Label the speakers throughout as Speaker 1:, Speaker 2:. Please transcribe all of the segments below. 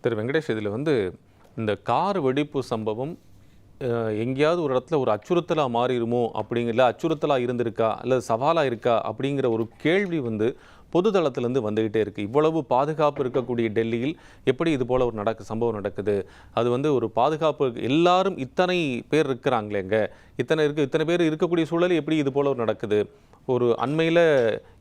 Speaker 1: திரு வெங்கடேஷ் இதில் வந்து இந்த கார் வெடிப்பு சம்பவம் எங்கேயாவது ஒரு இடத்துல ஒரு அச்சுறுத்தலாக மாறிடுமோ அப்படிங்கிற அச்சுறுத்தலாக இருந்திருக்கா அல்லது சவாலாக இருக்கா அப்படிங்கிற ஒரு கேள்வி வந்து பொதுதளத்திலேருந்து வந்துக்கிட்டே இருக்குது இவ்வளவு பாதுகாப்பு இருக்கக்கூடிய டெல்லியில் எப்படி இது போல ஒரு நடக்கு சம்பவம் நடக்குது? அது வந்து ஒரு பாதுகாப்பு எல்லாரும் இத்தனை பேர் இருக்கிறாங்களேங்க இத்தனை இருக்கு இத்தனை பேர் இருக்கக்கூடிய சூழல் எப்படி இது போல ஒரு நடக்குது? ஒரு அண்மையில்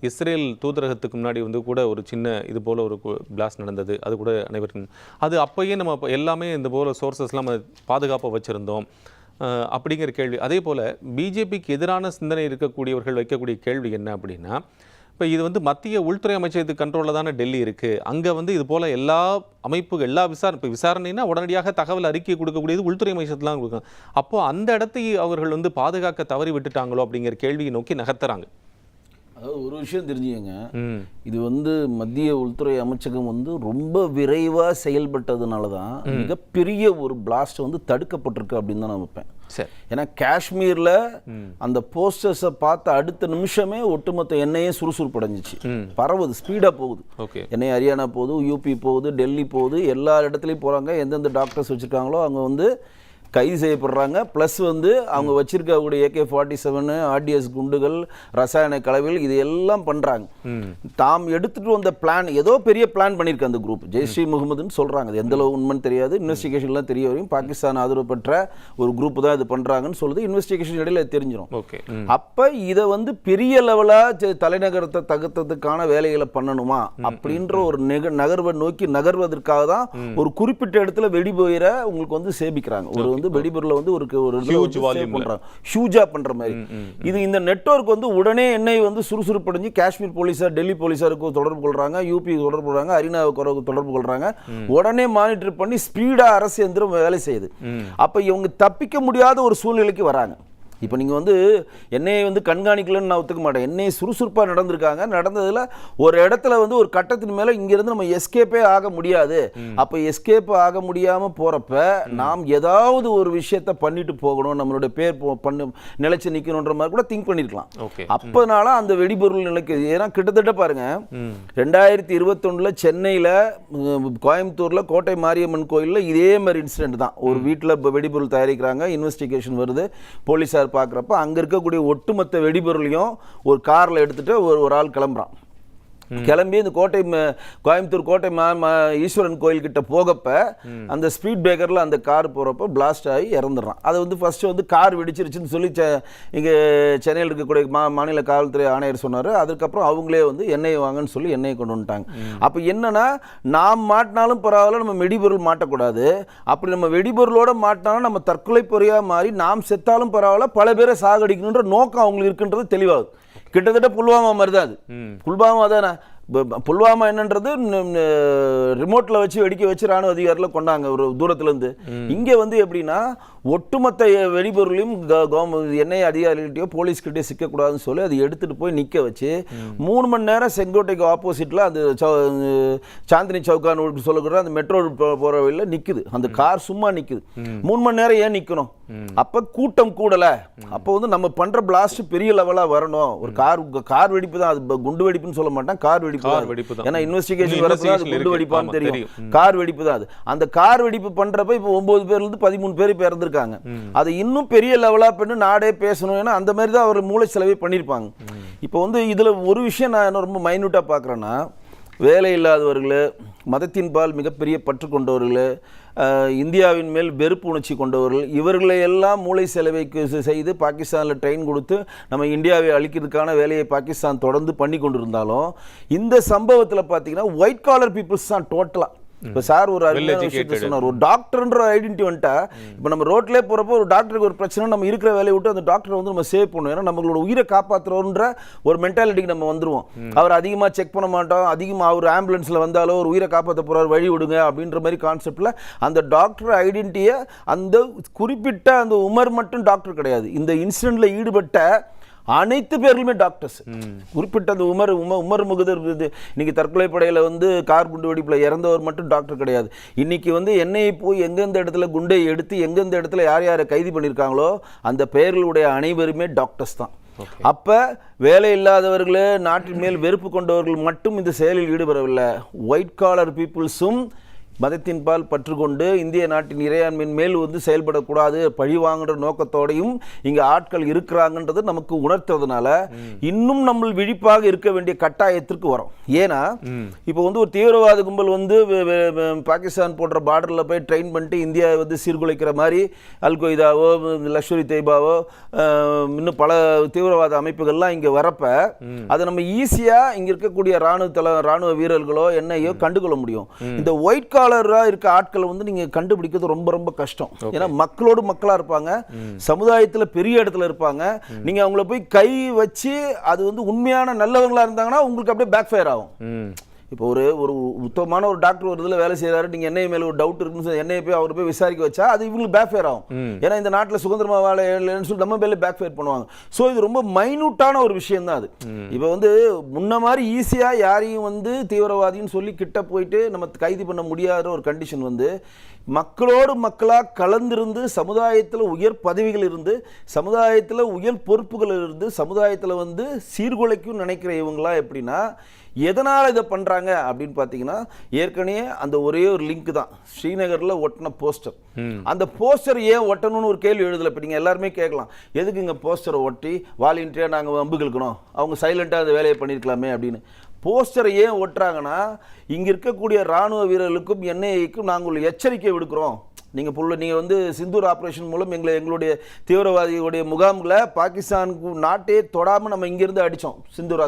Speaker 1: இஸ்ரேல் தூதரகத்துக்கு முன்னாடி வந்து கூட ஒரு சின்ன இது போல் ஒரு பிளாஸ்ட் நடந்தது. அது கூட அனைவரும் அது அப்பயே நம்ம எல்லாமே இந்த போல் சோர்சஸ்லாம் பாதுகாப்பாக வச்சுருந்தோம். அப்படிங்கிற கேள்வி. அதே போல் பிஜேபிக்கு எதிரான சிந்தனை இருக்கக்கூடியவர்கள் வைக்கக்கூடிய கேள்வி என்ன அப்படின்னா இப்போ இது வந்து மத்திய உள்துறை அமைச்சகத்துக்கு கண்ட்ரோலில் தானே டெல்லி இருக்குது அங்கே வந்து இது போல் எல்லா அமைப்பு எல்லா விசாரணை இப்போ விசாரணைனா உடனடியாக தகவல் அறிக்கை கொடுக்கக்கூடியது உள்துறை அமைச்சகத்துலாம் கொடுக்கும் அப்போது அந்த இடத்தை அவர்கள் வந்து பாதுகாக்க தவறி விட்டுட்டாங்களோ அப்படிங்கிற கேள்வியை நோக்கி நகர்த்துறாங்க.
Speaker 2: அதாவது ஒரு விஷயம் தெரிஞ்சுக்கங்க. இது வந்து மத்திய உள்துறை அமைச்சகம் வந்து ரொம்ப விரைவாக செயல்பட்டதுனால தான் மிகப்பெரிய ஒரு பிளாஸ்ட் வந்து தடுக்கப்பட்டிருக்கு அப்படின்னு தான் நான் வைப்பேன்.
Speaker 1: சரி.
Speaker 2: ஏன்னா காஷ்மீரில் அந்த போஸ்டர்ஸை பார்த்த அடுத்த நிமிஷமே ஒட்டுமொத்த எண்ணெயே சுறுசுறுப்படைஞ்சிச்சு. பரவுது ஸ்பீடாக போகுது.
Speaker 1: ஓகே.
Speaker 2: எண்ணெய் ஹரியானா போகுது யூபி போகுது டெல்லி போகுது எல்லா இடத்துலையும் போகிறாங்க எந்தெந்த டாக்டர்ஸ் வச்சுருக்காங்களோ அவங்க வந்து கைது செய்யப்படுறாங்க. ப்ளஸ் வந்து அவங்க வச்சிருக்கக்கூடிய ஏகே ஃபார்ட்டி செவனு ஆர்டிஎஸ் குண்டுகள் ரசாயன கலவைகள் இது எல்லாம் பண்ணுறாங்க தாம் எடுத்துட்டு வந்த பிளான் ஏதோ பெரிய பிளான் பண்ணியிருக்கு அந்த குரூப் ஜெய்ஸ்ரீ முகமதுன்னு சொல்கிறாங்க அது எந்த அளவு உண்மைன்னு தெரியாது. இன்வெஸ்டிகேஷன்லாம் தெரிய வரையும் பாகிஸ்தான் ஆதரவு பெற்ற ஒரு குரூப் தான் இது பண்ணுறாங்கன்னு சொல்லுது இன்வெஸ்டிகேஷன் இடையில தெரிஞ்சிடும்
Speaker 1: ஓகே.
Speaker 2: அப்ப இதை வந்து பெரிய லெவலா சரி, தலைநகரத்தை தகர்த்ததுக்கான வேலைகளை பண்ணணுமா? அப்படின்ற ஒரு நெக நகர்வை நோக்கி நகர்வதற்காக தான் ஒரு குறிப்பிட்ட இடத்துல வெடிபோயிர உங்களுக்கு வந்து சேமிக்கிறாங்க. ஒரு வந்து வெடிபொருளை வந்து ஒரு ஒரு இதுல
Speaker 1: Huge
Speaker 2: வந்து save
Speaker 1: volume ல.
Speaker 2: பண்றாங்க ஹியூஜா பண்ற மாதிரி. இது இந்த நெட்வொர்க் வந்து உடனே எண்ணெய் வந்து சுறுசுறுப்படைஞ்சு காஷ்மீர் போலீஸார் டெல்லி போலீஸாருக்கு தொடர்பு கொள்றாங்க யூபி தொடர்பு கொள்றாங்க ஹரியானாவுக்கு தொடர்பு கொள்றாங்க. உடனே மானிட்டர் பண்ணி ஸ்பீடா அரசு எந்திரம் வேலை செய்யுது. அப்ப இவங்க தப்பிக்க முடியாத ஒரு சூழ்நிலைக்கு வராங்க. இப்போ நீங்கள் வந்து என்னையை வந்து கண்காணிக்கலன்னு நான் ஒத்துக்க மாட்டேன். என்னையை சுறுசுறுப்பாக நடந்திருக்காங்க. நடந்ததில் ஒரு இடத்துல வந்து ஒரு கட்டத்தின் மேலே இங்கேருந்து நம்ம எஸ்கேப்பே ஆக முடியாது. அப்போ எஸ்கேப் ஆக முடியாமல் போகிறப்ப நாம் ஏதாவது ஒரு விஷயத்த பண்ணிட்டு போகணும். நம்மளுடைய பேர் பண்ணு நிலைச்சு நிற்கணுன்ற மாதிரி கூட திங்க் பண்ணியிருக்கலாம் அப்பனால அந்த வெடிபொருள் நிலைக்கு ஏன்னா கிட்டத்தட்ட பாருங்க ரெண்டாயிரத்தி இருபத்தொன்னுல சென்னையில் கோயம்புத்தூர்ல கோட்டை மாரியம்மன் கோயில்ல இதே மாதிரி இன்சிடென்ட் தான். ஒரு வீட்டில் வெடிபொருள் தயாரிக்கிறாங்க இன்வெஸ்டிகேஷன் வருது போலீஸார் பார்க்குறப்ப அங்கே இருக்கக்கூடிய ஒட்டுமொத்த வெடிபொருளையும் ஒரு காரில் எடுத்துட்டு ஒரு ஒரு ஆள் கிளம்புறான். கிளம்பி இந்த கோட்டை கோயம்புத்தூர் கோட்டை மா மா- ஈஸ்வரன் கோயில் கிட்ட போகப்ப அந்த ஸ்பீட் பிரேக்கர்ல அந்த கார் போறப்ப பிளாஸ்ட் ஆகி இறந்துடுறான். அது வந்து ஃபர்ஸ்ட் வந்து கார் வெடிச்சிருச்சுன்னு சொல்லி இங்க சென்னையில் இருக்கக்கூடிய மா மாநில காவல்துறை ஆணையர் சொன்னாரு. அதுக்கப்புறம் அவங்களே வந்து எண்ணெய் வாங்கன்னு சொல்லி எண்ணெயை கொண்டு வந்துட்டாங்க. அப்ப என்னன்னா நாம் மாட்டினாலும் பரவாயில்ல நம்ம வெடிபொருள் மாட்டக்கூடாது. அப்படி நம்ம வெடிபொருளோட மாட்டினாலும் நம்ம தற்கொலை பொறியா மாறி நாம் செத்தாலும் பரவாயில்ல பல பேரை சாகடிக்கணுன்ற நோக்கம் அவங்களுக்கு இருக்குன்றது தெளிவாகுது. கிட்டத்தட்ட புல்வாமா மாதிரி தான் அது புல்வாமா தானே? புல்வாமா என்னன்றது ரிமோட்ல வச்சு வெடிக்க வச்சு ராணுவ அதிகாரிகள் கொண்டாங்க ஒரு தூரத்துல இருந்து இங்க வந்து எப்படின்னா ஒட்டுமொத்த வெடிபொருளையும் எண்ணெய் அதிகாரிகிட்டயோ போலீஸ்கிட்டயோ சிக்கக்கூடாதுன்னு சொல்லி அதை எடுத்துட்டு போய் நிக்க வச்சு மூணு மணி நேரம் செங்கோட்டைக்கு ஆப்போசிட்ல அந்த சாந்தினி சவுக்கான்னு சொல்லக்கூட அந்த மெட்ரோ போற வழியில நிக்குது. அந்த கார் சும்மா நிக்குது. மூணு மணி நேரம் ஏன் நிக்கணும்? அப்ப கூட்டம் கூடல. அப்ப வந்து நம்ம பண்ற பிளாஸ்ட் பெரிய லெவலா வரணும். ஒரு கார் கார் வெடிப்பு தான். அது குண்டு வெடிப்புன்னு சொல்ல மாட்டேன். கார் வெடிப்பு.
Speaker 1: வெடிப்பு.
Speaker 2: ஏன்னா இன்வெஸ்டிகேஷன்
Speaker 1: investigation
Speaker 2: குண்டு. வெடிப்பான்னு தெரியும். கார் வெடிப்பு தான் அது. அந்த கார் வெடிப்பு பண்றப்ப இப்போ ஒன்பது பேர்ல இருந்து பதிமூணு பேர் இப்போ இறந்துருக்காங்க. அதை இன்னும் பெரிய லெவலா பண்ணி நாடே பேசணும். ஏன்னா அந்த மாதிரி தான் அவர் மூளை செலவே பண்ணியிருப்பாங்க. இப்போ வந்து இதுல ஒரு விஷயம் நான் ரொம்ப மைன்யூட்டா பார்க்குறேன்னா வேலை இல்லாதவர்கள் மதத்தின் பால் மிகப்பெரிய பற்று கொண்டவர்கள் இந்தியாவின் மேல் வெறுப்பு உணர்ச்சி கொண்டவர்கள் இவர்களை எல்லாம் மூளை செலவைக்கு செய்து பாகிஸ்தானில் ட்ரெயின் கொடுத்து நம்ம இந்தியாவை அழிக்கிறதுக்கான வேலையை பாகிஸ்தான் தொடர்ந்து பண்ணி கொண்டிருந்தாலும் இந்த சம்பவத்தில் பார்த்தீங்கன்னா ஒயிட் காலர் பீப்புள்ஸ் தான் டோட்டலாக இப்போ சார் ஒரு விஷயத்தை. சொன்னார். ஒரு டாக்டர்ன்ற ஐடென்டி வந்துட்டா இப்போ நம்ம ரோட்லேயே போகிறப்போ ஒரு டாக்டருக்கு ஒரு பிரச்சனை நம்ம இருக்கிற வேலையை விட்டு அந்த டாக்டரை வந்து நம்ம சேவ் பண்ணுவோம் ஏன்னா நம்மளோட உயிரை காப்பாற்றுறோன்ற ஒரு மென்டாலிட்டிக்கு நம்ம வந்துருவோம். அவர் அதிகமாக செக் பண்ண மாட்டோம். அதிகமாக அவர் ஆம்புலன்ஸில் வந்தாலோ ஒரு உயிரை காப்பாற்ற போகிறார் வழி விடுங்க அப்படின்ற மாதிரி கான்செப்டில் அந்த டாக்டர் ஐடென்டிட்டியை அந்த குறிப்பிட்ட அந்த உமர் மட்டும் டாக்டர் கிடையாது. இந்த இன்சிடெண்ட்டில் ஈடுபட்ட அனைத்து பேர்களுமே டாக்டர்ஸ் குறிப்பிட்ட அந்த உமர் உம உமர் முகுதர் இது. இன்னைக்கு தற்கொலை படையில வந்து கார் குண்டு வெடிப்பில் இறந்தவர் மட்டும் டாக்டர் கிடையாது. இன்னைக்கு வந்து எண்ணெயை போய் எந்தெந்த இடத்துல குண்டை எடுத்து எந்தெந்த இடத்துல யார் யாரை கைது பண்ணியிருக்காங்களோ அந்த பெயர்களுடைய அனைவருமே டாக்டர்ஸ் தான். அப்ப வேலை இல்லாதவர்களே நாட்டின் மேல் வெறுப்பு கொண்டவர்கள் மட்டும் இந்த செயலில் ஈடுபடவில்லை. ஒயிட் காலர் பீப்புள்ஸும் மதத்தின் பால் பற்று கொண்டு இந்திய நாட்டின் இறையாண்மையின் மேல் வந்து செயல்படக்கூடாது பழி வாங்குற நோக்கத்தோடையும் இங்க ஆட்கள் இருக்கிறாங்கன்றது நமக்கு உணர்த்துறதுனால இன்னும் நம்ம விழிப்பாக இருக்க வேண்டிய கட்டாயத்திற்கு வரோம். ஏன்னா இப்போ வந்து ஒரு தீவிரவாத கும்பல் வந்து பாகிஸ்தான் போன்ற பார்டரில் போய் ட்ரெயின் பண்ணிட்டு இந்தியா வந்து சீர்குலைக்கிற மாதிரி அல் கொய்தாவோ லஷ்கர் தெய்பாவோ இன்னும் பல தீவிரவாத அமைப்புகள்லாம் இங்கே வரப்ப அதை நம்ம ஈஸியாக இங்கே இருக்கக்கூடிய ராணுவ தல ராணுவ வீரர்களோ என்னையோ கண்டுகொள்ள முடியும். இந்த ஒயிட் காலராக இருக்க ஆட்களை வந்து நீங்கள் கண்டுபிடிக்கிறது ரொம்ப ரொம்ப கஷ்டம். ஏன்னா மக்களோடு மக்களாக இருப்பாங்க. சமுதாயத்தில் பெரிய இடத்துல இருப்பாங்க. நீங்கள் அவங்கள போய் கை வச்சு அது வந்து உண்மையான நல்லவங்களா இருந்தாங்கன்னா உங்களுக்கு அப்படியே பேக் ஃபயர் ஆகும் இப்போ ஒரு ஒரு உத்தமமான ஒரு டாக்டர் ஒரு இதில் வேலை செய்கிறாரு நீங்கள் என்னைய மேலே ஒரு டவுட் இருக்குன்னு சொல்லி என்னைய போய் அவர் போய் விசாரிக்க வச்சா அது இவங்களுக்கு பேக் ஆகும். ஏன்னா இந்த நாட்டில் சுதந்திரமாக வாழ இல்லைன்னு சொல்லி நம்ம மேலே பேக் ஃபயர் பண்ணுவாங்க. ஸோ இது ரொம்ப மைனூட்டான ஒரு விஷயம் தான் அது இப்போ வந்து முன்ன மாதிரி ஈஸியாக யாரையும் வந்து தீவிரவாதின்னு சொல்லி கிட்ட போயிட்டு நம்ம கைது பண்ண முடியாத ஒரு கண்டிஷன் வந்து மக்களோடு மக்களாக கலந்திருந்து சமுதாயத்தில் உயர் பதவிகள் இருந்து சமுதாயத்தில் உயர் பொறுப்புகள் இருந்து சமுதாயத்தில் வந்து சீர்குலைக்கும் நினைக்கிற இவங்களாம் எப்படின்னா எதனால் இதை பண்ணுறாங்க அப்படின்னு பார்த்தீங்கன்னா ஏற்கனவே அந்த ஒரே ஒரு லிங்க் தான். ஸ்ரீநகரில் ஒட்டின போஸ்டர் அந்த போஸ்டர் ஏன் ஒட்டணும்னு ஒரு கேள்வி எழுதலை இப்போ நீங்கள் எல்லாருமே கேட்கலாம். எதுக்கு இங்கே போஸ்டரை ஒட்டி வாலண்டியராக நாங்கள் வம்பு கிழக்கணும்? அவங்க சைலண்ட்டாக அந்த வேலையை பண்ணியிருக்கலாமே அப்படின்னு. போஸ்டரை ஏன் ஒட்டுறாங்கன்னா இங்கே இருக்கக்கூடிய ராணுவ வீரர்களுக்கும் என்ஐஏக்கும் நாங்கள் எச்சரிக்கை விடுக்கிறோம். நீங்கள் புள்ள நீங்கள் வந்து சிந்தூர் ஆப்ரேஷன் மூலம் எங்களை எங்களுடைய தீவிரவாதிகளுடைய முகாமில் பாகிஸ்தானுக்கு நாட்டே தொடாமல் நம்ம இங்கேருந்து அடித்தோம் சிந்தூர்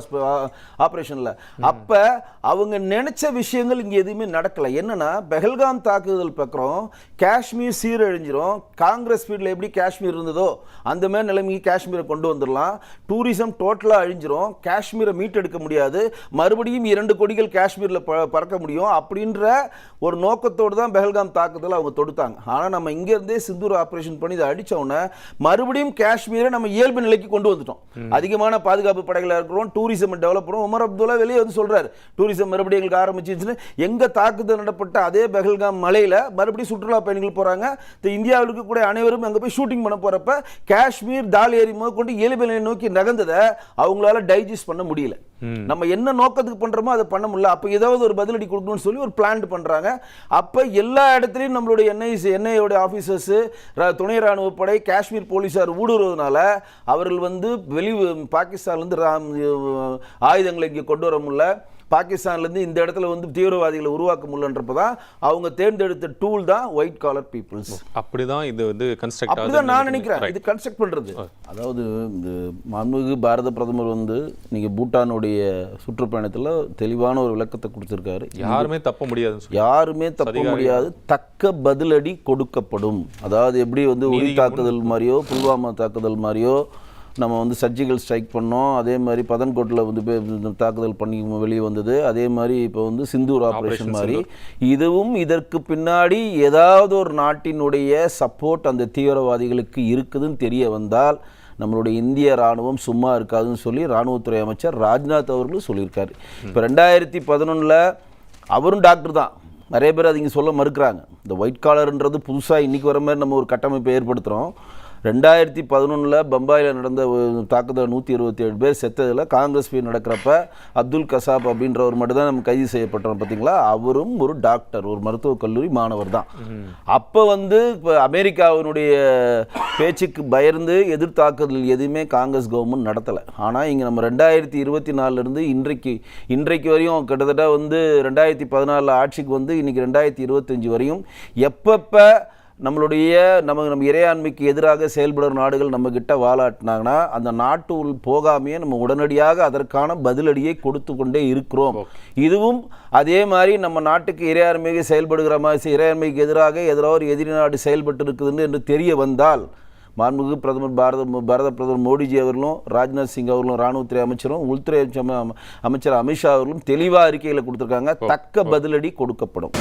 Speaker 2: ஆப்ரேஷனில் அப்போ அவங்க நினச்ச விஷயங்கள் இங்கே எதுவுமே நடக்கலை. என்னன்னா பெஹல்காம் தாக்குதல் பக்கம் காஷ்மீர் சீரழிஞ்சிரும். காங்கிரஸ் பீரியடில் எப்படி காஷ்மீர் இருந்ததோ அந்த மாதிரி நிலைமைக்கு காஷ்மீரை கொண்டு வந்துடலாம் டூரிசம் டோட்டலாக அழிஞ்சிரும். காஷ்மீரை மீட்டெடுக்க முடியாது. மறுபடியும் இரண்டு கொடிகள் காஷ்மீரில் ப பறக்க முடியும். அப்படின்ற ஒரு நோக்கத்தோடு தான் பெஹல்காம் தாக்குதல் அவங்க தொடுத்தாங்க. ஆனால் நம்ம இங்கேருந்தே சிந்தூர் ஆப்ரேஷன் பண்ணி இதை உடனே மறுபடியும் காஷ்மீரை நம்ம இயல்பு நிலைக்கு கொண்டு வந்துட்டோம். அதிகமான பாதுகாப்பு படைகளாக இருக்கிறோம் டூரிசம் டெவலப் பண்ணுறோம் உமர் அப்துல்லா வெளியே வந்து சொல்றாரு. டூரிசம் மறுபடியும் எங்களுக்கு ஆரம்பிச்சிருச்சுன்னு. எங்க தாக்குதல் நடப்பட்ட அதே பெஹல்காம் மலையில மறுபடியும் சுற்றுலா பயணிகள் போறாங்க. இந்த இந்தியாவிற்கு கூட அனைவரும் அங்க போய் ஷூட்டிங் பண்ண போறப்ப காஷ்மீர் தால் ஏரி முதற்கொண்டு இயல்பு நிலையை நோக்கி நகர்ந்ததை அவங்களால டைஜஸ்ட் பண்ண முடியல. நம்ம என்ன நோக்கத்துக்கு பண்ணுறோமோ அதை பண்ண முடியல. அப்போ ஏதாவது ஒரு பதிலடி கொடுக்கணும்னு சொல்லி ஒரு பிளான் பண்ணுறாங்க அப்போ எல்லா இடத்துலையும் நம்மளுடைய என்ஐசி என்ஐயோட ஆஃபீஸர்ஸு துணை ராணுவ படை காஷ்மீர் போலீஸார் ஊடுருவதனால அவர்கள் வந்து வெளி பாகிஸ்தான்லேருந்து ஆயுதங்களை இங்கே கொண்டு வர முடியல. பாகிஸ்தான்லேருந்து இந்த இடத்துல வந்து தீவிரவாதிகளை உருவாக்க முடியலன்றப்ப தான் அவங்க தேர்ந்தெடுத்த டூல் தான் ஒயிட் காலர் பீப்புள்ஸ்
Speaker 1: அப்படிதான் இது வந்து கன்ஸ்ட்ரக்ட்
Speaker 2: அப்படிதான் நான் நினைக்கிறேன். இது கன்ஸ்ட்ரக்ட் பண்றது. அதாவது இந்த மாண்புமிகு பாரத பிரதமர் வந்து நீங்க பூட்டானுடைய சுற்றுப்பயணத்துல தெளிவான ஒரு விளக்கத்தை கொடுத்திருக்காரு.
Speaker 1: யாருமே தப்ப முடியாதுன்னு சொல்லி
Speaker 2: யாருமே தப்ப முடியாது. தக்க பதிலடி கொடுக்கப்படும். அதாவது எப்படி வந்து உரி தாக்குதல் மாதிரியோ புல்வாமா தாக்குதல் மாதிரியோ நம்ம வந்து சர்ஜிக்கல் ஸ்ட்ரைக் பண்ணோம். அதே மாதிரி பதன்கோட்டில் வந்து தாக்குதல் பண்ணி வெளியே வந்தது. அதே மாதிரி இப்போ வந்து சிந்தூர் ஆப்ரேஷன் மாதிரி. இதுவும் இதற்கு பின்னாடி ஏதாவது ஒரு நாட்டினுடைய சப்போர்ட் அந்த தீவிரவாதிகளுக்கு இருக்குதுன்னு தெரிய வந்தால் நம்மளுடைய இந்திய ராணுவம் சும்மா இருக்காதுன்னு சொல்லி ராணுவத்துறை அமைச்சர் ராஜ்நாத் அவர்களும் சொல்லியிருக்காரு. இப்போ ரெண்டாயிரத்தி பதினொன்றில் அவரும் டாக்டர் தான். நிறைய பேர் அது இங்கே சொல்ல மறுக்கிறாங்க. இந்த ஒயிட் காலர்ன்றது புதுசாக இன்றைக்கி வர மாதிரி நம்ம ஒரு கட்டமைப்பை ஏற்படுத்துகிறோம் ரெண்டாயிரத்தி பதினொன்றில் பம்பாயில் நடந்த ஒரு தாக்குதல் நூற்றி இருபத்தி ஏழு பேர் செத்ததில் காங்கிரஸ் பீரியட் நடக்கிறப்ப அப்துல் கசாப் அப்படின்றவர் மட்டும்தான் நம்ம கைது செய்யப்பட்டோம் பார்த்தீங்களா அவரும் ஒரு டாக்டர் ஒரு மருத்துவக் கல்லூரி மாணவர் தான். அப்போ வந்து இப்போ அமெரிக்காவினுடைய பேச்சுக்கு பயந்து எதிர்த்தாக்குதல் எதுவுமே காங்கிரஸ் கவர்மெண்ட் நடத்தலை. ஆனால் இங்கே நம்ம ரெண்டாயிரத்தி இருபத்தி நாலுலேருந்து இன்றைக்கு இன்றைக்கு வரையும் கிட்டத்தட்ட வந்து ரெண்டாயிரத்தி பதினாலில் ஆட்சிக்கு வந்து இன்னைக்கு ரெண்டாயிரத்தி இருபத்தஞ்சி வரையும் எப்பப்போ நம்மளுடைய நம்ம நம்ம இறையாண்மைக்கு எதிராக செயல்படுற நாடுகள் நம்ம கிட்ட வாலாட்டினாங்கன்னா அந்த நாட்டு உள் போகாமையே நம்ம உடனடியாக அதற்கான பதிலடியை கொடுத்து கொண்டே இருக்கிறோம். இதுவும் அதே மாதிரி நம்ம நாட்டுக்கு இறையாண்மைக்கு செயல்படுகிற மாதிரி இறையாண்மைக்கு எதிராக எதிராக ஒரு எதிரி நாடு செயல்பட்டு இருக்குதுன்னு என்று தெரிய வந்தால் மாண்புமிகு பிரதமர் பாரத பாரத பிரதமர் மோடிஜி அவர்களும் ராஜ்நாத் சிங் அவர்களும் ராணுவத்துறை அமைச்சரும் உள்துறை அமைச்சர் அமைச்சர் அமித்ஷா அவர்களும் தெளிவாக அறிக்கையில் கொடுத்துருக்காங்க. தக்க பதிலடி கொடுக்கப்படும்.